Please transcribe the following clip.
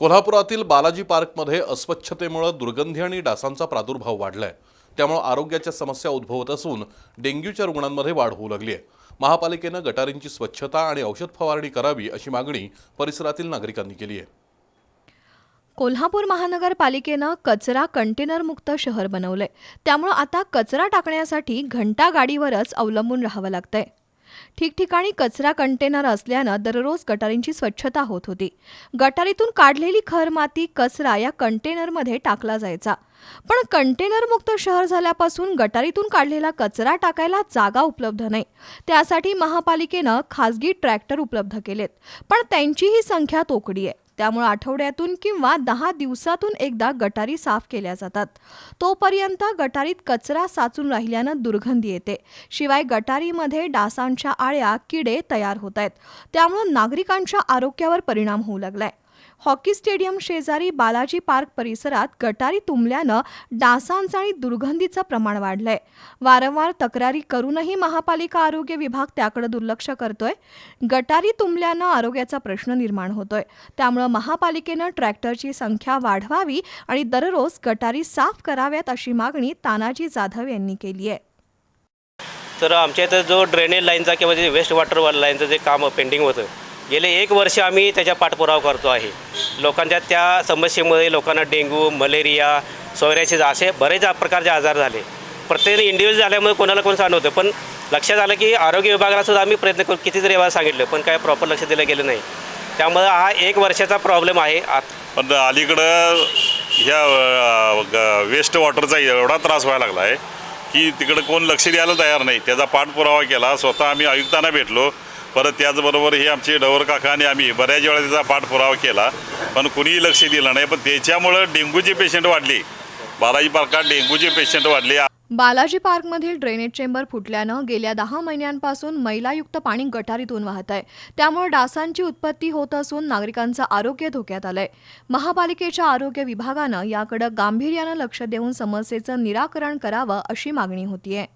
कोल्हापुरातील बालाजी पार्कमध्ये अस्वच्छतेमुळे दुर्गंधी आणि डासांचा प्रादुर्भाव वाढलाय. त्यामुळे आरोग्याच्या समस्या उद्भवत असून डेंग्यूच्या रुग्णांमध्ये वाढ होऊ लागली आहे. महापालिकेनं गटारींची स्वच्छता आणि औषध फवारणी करावी अशी मागणी परिसरातील नागरिकांनी केली आहे. कोल्हापूर महानगरपालिकेनं कचरा कंटेनरमुक्त शहर बनवलंय. त्यामुळं आता कचरा टाकण्यासाठी घंटा गाडीवरच अवलंबून राहावं लागतंय. ठिकठिकाणी कचरा कंटेनर असल्यानं दररोज गटारींची स्वच्छता होत होती. गटारीतून काढलेली खर माती कचरा या कंटेनरमध्ये टाकला जायचा. पण कंटेनरमुक्त शहर झाल्यापासून गटारीतून काढलेला कचरा टाकायला जागा उपलब्ध नाही. त्यासाठी महापालिकेनं खासगी ट्रॅक्टर उपलब्ध केलेत. पण त्यांचीही संख्या तोकडी आहे. त्यामुळे आठवड्यातून किंवा दहा दिवसातून एकदा गटारी साफ केल्या जातात. तोपर्यंत गटारीत कचरा साचून राहिल्यानं दुर्गंधी येते. शिवाय गटारीमध्ये डासांच्या आळ्या किडे तयार होत आहेत. त्यामुळे नागरिकांच्या आरोग्यावर परिणाम होऊ लागलाय. हॉकी स्टेडियम शेजारी बालाजी पार्क परिसरात गटारी तुंबल्यानं डासांचं आणि दुर्गंधीचं प्रमाण वाढलंय. वारंवार तक्रारी करूनही महापालिका आरोग्य विभाग त्याकडे दुर्लक्ष करतोय. गटारी तुंबल्यानं आरोग्याचा प्रश्न निर्माण होतोय. त्यामुळं महापालिकेनं ट्रॅक्टरची संख्या वाढवावी आणि दररोज गटारी साफ कराव्यात अशी मागणी तानाजी जाधव यांनी केली आहे. तर आमच्या इथं जो ड्रेनेज लाईनचा किंवा जे वेस्ट वॉटर लाईनचं जे काम पेंडिंग होतं गेले एक वर्ष आम्ही त्याच्या पाठपुरावा करतो आहे. लोकांच्या त्या समस्येमुळे लोकांना डेंग्यू मलेरिया सोयऱ्याचे असे बरेच प्रकारचे आजार झाले. प्रत्येक इंडिव्हिज्युअल झाल्यामुळे कोणाला कोण सांगत होतं पण लक्षात आलं की आरोग्य विभागाला सुद्धा आम्ही प्रयत्न करू कितीतरी वेळा सांगितलं पण काय प्रॉपर लक्ष दिलं गेलं नाही. त्यामुळं हा एक वर्षाचा प्रॉब्लेम आहे. आत पण अलीकडं ह्या ग- वेस्ट वॉटरचा एवढा त्रास व्हायला लागला आहे की तिकडं कोण लक्ष द्यायला तयार नाही. त्याचा पाठपुरावा केला स्वतः आम्ही आयुक्तांना भेटलो. परत त्याचबरोबर हे आमचे डवर काका आणि आम्ही बऱ्याच वेळा त्याचा पाठपुरावा केला पण कुणीही लक्ष दिलं नाही. पण त्याच्यामुळं डेंग्यूचे पेशंट वाढले. बालाजी पार्कात डेंग्यूचे पेशंट वाढले. बालाजी पार्कमधील ड्रेनेज चेंबर फुटल्यानं गेल्या दहा महिन्यांपासून मैलायुक्त पाणी गटारीतून वाहत आहे. त्यामुळे डासांची उत्पत्ती होत असून नागरिकांचं आरोग्य धोक्यात आलंय. महापालिकेच्या आरोग्य विभागानं याकडे गांभीर्यानं लक्ष देऊन समस्येचं निराकरण करावं अशी मागणी होतीये.